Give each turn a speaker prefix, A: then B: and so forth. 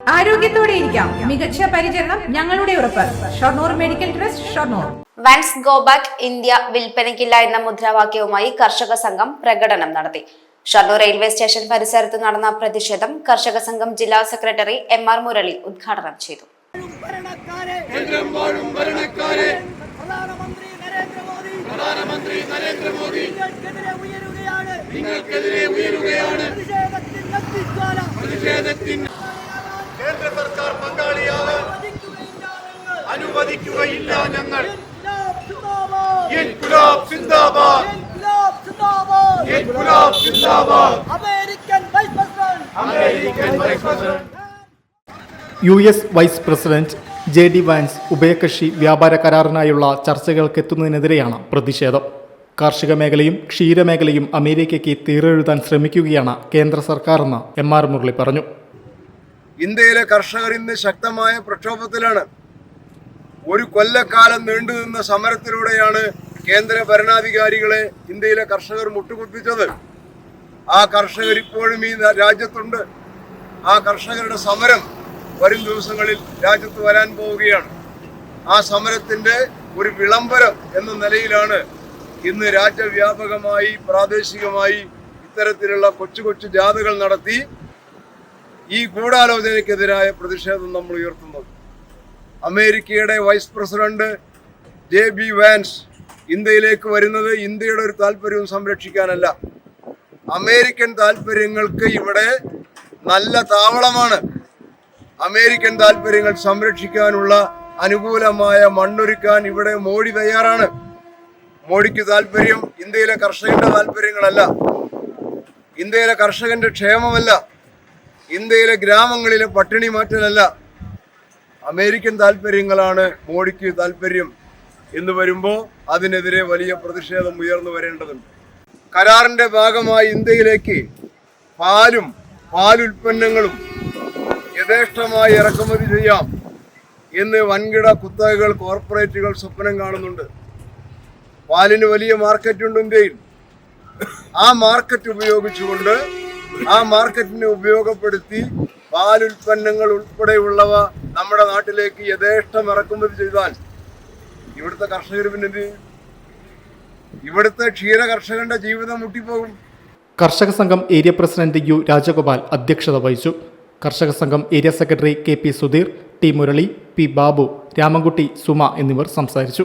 A: ആരോഗ്യത്തോടെ ഇരിക്കാം. മികച്ച പരിചരണം ഞങ്ങളുടെ ഉറപ്പ്. Shoranur medical trust Shoranur.
B: Once go back India വിൽപ്പനയ്ക്കില്ല എന്ന മുദ്രാവാക്യവുമായി കർഷക സംഘം പ്രകടനം നടത്തി. ഷൊർണൂർ റെയിൽവേ സ്റ്റേഷൻ പരിസരത്ത് നടന്ന പ്രതിഷേധം കർഷക സംഘം ജില്ലാ സെക്രട്ടറി എം ആർ മുരളി ഉദ്ഘാടനം ചെയ്തു.
C: പ്രധാനമന്ത്രി നരേന്ദ്രമോദി. നിങ്ങൾക്കെതിരെ ഉയരുകയാണ്. നിങ്ങൾക്കെതിരെ
D: കേന്ദ്ര സർക്കാർ പങ്കാളിയാകാൻ അനുവദിക്കുകയില്ല ഞങ്ങൾ. ഇൻകുലാബ് സിന്ദാബാദ്. ഇൻകുലാബ് സിന്ദാബാദ്.
C: American vice president.
D: American vice president.
E: U S vice president J D Vance ഉഭയകക്ഷി വ്യാപാര കരാറിനായുള്ള ചർച്ചകൾക്കെത്തുന്നതിനെതിരെയാണ് പ്രതിഷേധം. കാർഷിക മേഖലയും ക്ഷീരമേഖലയും അമേരിക്കയ്ക്ക് തീരെഴുതാൻ ശ്രമിക്കുകയാണ് കേന്ദ്ര സർക്കാരെന്ന് എം ആർ മുരളി പറഞ്ഞു.
D: ഇന്ത്യയിലെ കർഷകർ ഇന്ന് ശക്തമായ പ്രക്ഷോഭത്തിലാണ്. ഒരു കൊല്ലക്കാലം നീണ്ടുനിന്ന സമരത്തിലൂടെയാണ് കേന്ദ്ര ഭരണാധികാരികളെ ഇന്ത്യയിലെ കർഷകർ മുട്ടുകുത്തിച്ചത്. ആ കർഷകർ ഇപ്പോഴും ഈ രാജ്യത്തുണ്ട്. ആ കർഷകരുടെ സമരം വരും ദിവസങ്ങളിൽ രാജ്യത്ത് വരാൻ പോവുകയാണ്. ആ സമരത്തിന്റെ ഒരു വിളംബരം എന്ന നിലയിലാണ് ഇന്ന് രാജ്യവ്യാപകമായി പ്രാദേശികമായി ഇത്തരത്തിലുള്ള കൊച്ചു കൊച്ചു ജാഥകൾ നടത്തി ഈ ഗൂഢാലോചനയ്ക്കെതിരായ പ്രതിഷേധം നമ്മൾ ഉയർത്തുന്നത്. അമേരിക്കയുടെ vice president J B Vance ഇന്ത്യയിലേക്ക് വരുന്നത് ഇന്ത്യയുടെ ഒരു താല്പര്യവും സംരക്ഷിക്കാനല്ല. അമേരിക്കൻ താല്പര്യങ്ങൾക്ക് ഇവിടെ നല്ല താവളമാണ്. അമേരിക്കൻ താല്പര്യങ്ങൾ സംരക്ഷിക്കാനുള്ള അനുകൂലമായ മണ്ണൊരുക്കാൻ ഇവിടെ മോഡി തയ്യാറാണ്. മോഡിക്ക് താല്പര്യം ഇന്ത്യയിലെ കർഷകന്റെ താല്പര്യങ്ങളല്ല. ഇന്ത്യയിലെ കർഷകന്റെ ക്ഷേമമല്ല. ഇന്ത്യയിലെ ഗ്രാമങ്ങളിലെ പട്ടിണി മാറ്റലല്ല. അമേരിക്കൻ താല്പര്യങ്ങളാണ് മോഡിക്ക് താല്പര്യം എന്ന് വരുമ്പോൾ അതിനെതിരെ വലിയ പ്രതിഷേധം ഉയർന്നു വരേണ്ടതുണ്ട്. കരാറിന്റെ ഭാഗമായി ഇന്ത്യയിലേക്ക് പാലും പാലുൽപ്പന്നങ്ങളും യഥേഷ്ടമായി ഇറക്കുമതി ചെയ്യാം എന്ന് വൻകിട കുത്തകകൾ കോർപ്പറേറ്റുകൾ സ്വപ്നം കാണുന്നുണ്ട്. പാലിന് വലിയ മാർക്കറ്റുണ്ട് ഇന്ത്യയിൽ. ആ മാർക്കറ്റ് ഉപയോഗിച്ചുകൊണ്ട് ആ മാർക്കറ്റിനെ ഉപയോഗപ്പെടുത്തി പാലുൽപ്പന്നങ്ങൾ ഉൾപ്പെടെയുള്ളവ നമ്മുടെ നാട്ടിലേക്ക് യഥേഷ്ടം ഇറക്കുമതി ചെയ്താൽ ഇവിടുത്തെ കർഷകർ പിന്നെ ഇവിടുത്തെ ക്ഷീര കർഷകന്റെ ജീവിതം മുട്ടിപ്പോകും.
E: കർഷക സംഘം ഏരിയ പ്രസിഡന്റ് യു രാജഗോപാൽ അധ്യക്ഷത വഹിച്ചു. കർഷക സംഘം area secretary K P Sudheer T Murali P Babu Ramankutty Suma എന്നിവർ സംസാരിച്ചു.